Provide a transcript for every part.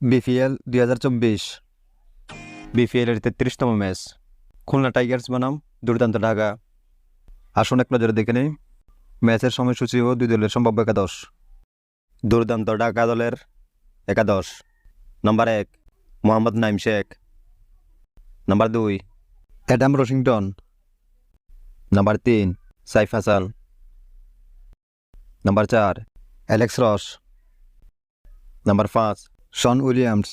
BPL দুই হাজার চব্বিশ। বিপিএলের তেত্রিশতম ম্যাচ। খুলনা টাইগার্স বনাম, দুর্দান্ত ঢাকা। আসুন এক নজরে দেখে নিই। ম্যাচের সময়সূচি ও দুই দলের সম্ভাব্য একাদশ। দুর্দান্ত ঢাকা দলের একাদশ। নম্বর এক, মোহাম্মদ নাইম শেখ। নম্বর দুই, অ্যাডাম রশিংটন। নম্বর তিন, সাইফ হাসান। নম্বর চার, অ্যালেক্স রস। নম্বর পাঁচ শন উইলিয়ামস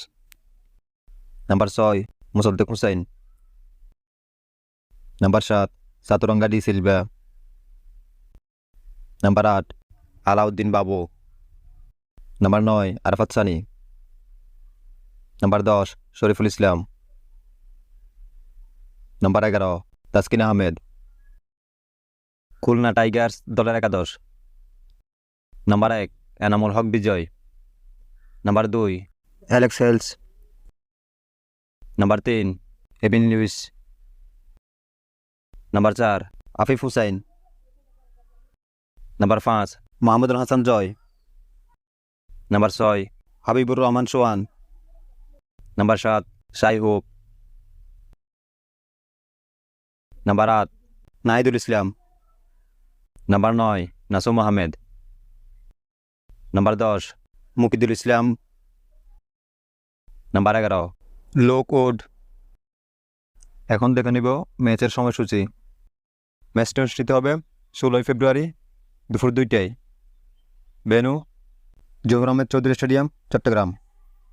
নম্বর ছয় মুসদ্দেক হুসাইন নম্বর সাত সাতুরঙ্গা ডি সিলভা নম্বর আট আলাউদ্দিন বাবু নম্বর নয় আরফাত সানি নম্বর দশ শরীফুল ইসলাম নম্বর এগারো তাসকিন আহমেদ খুলনা টাইগার্স দলের একাদশ। নম্বর এক এনামুল হক বিজয় নম্বর দুই অ্যালেক্স হেলস নম্বর তিন এবিন লুইস নম্বর চার আফিফ হুসাইন নম্বর পাঁচ মাহমুদুল হাসান জয় নম্বর ছয় হাবিবুর রহমান সোহান নম্বর সাত শাই হোপ নম্বর আট নাহিদুল ইসলাম নম্বর নয় নাসুম আহমেদ নম্বর দশ মুকিদুল ইসলাম, নাম্বার এগারো লো কোড এখন দেখে নিব ম্যাচের সময়সূচি। ম্যাচটি অনুষ্ঠিত হবে ষোলোই ফেব্রুয়ারি দুপুর দুইটায়। বেনু জহুর আহমেদ চৌধুরী স্টেডিয়াম, চট্টগ্রাম।